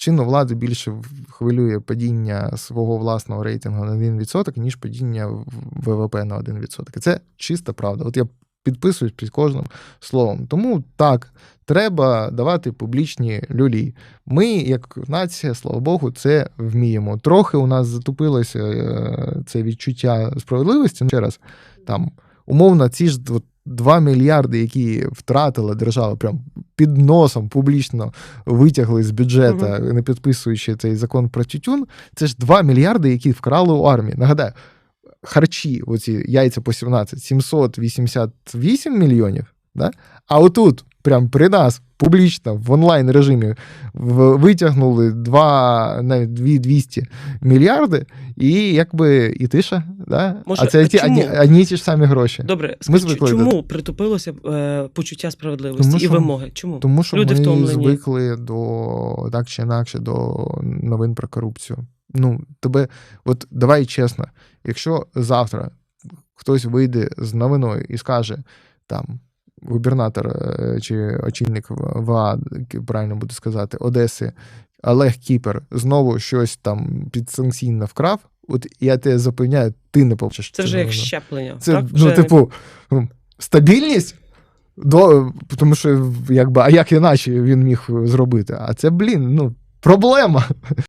чинну владу більше хвилює падіння свого власного рейтингу на 1%, ніж падіння ВВП на 1%. І це чиста правда. От я підписуюсь під кожним словом. Тому так, треба давати публічні люлі. Ми, як нація, слава Богу, це вміємо. Трохи у нас затупилося е, це відчуття справедливості. Ще раз, там, умовно, ці ж от 2 мільярди, які втратила держава, прям під носом публічно витягли з бюджету, не підписуючи цей закон про тютюн. Це ж 2 мільярди, які вкрали у армії. Нагадаю, харчі, оці яйця по 17, 788 мільйонів. Да? А отут, прям при нас, публічно, в онлайн режимі витягнули 2, навіть 200 мільярди, і якби і тиша. Да? Може, а це а ті, одні, одні ті ж самі гроші. Добре, скажіть, звикли чому притупилося е, почуття справедливості Тому і що- вимоги? Чому? Тому що Люди ми втомлені. звикли до так чи інакше до новин про корупцію. Ну, тебе, от давай чесно, якщо завтра хтось вийде з новиною і скаже там. Губернатор е, чи очільник ВА, правильно буде сказати, Одеси, Олег Кіпер знову щось там підсанкційно вкрав. От я тебе запевняю, ти не побачиш. Це вже як щеплення. Це, так? ну, Вже- типу, стабільність. До, тому що, якби, а як іначе він міг зробити? А це, блін, ну, проблема.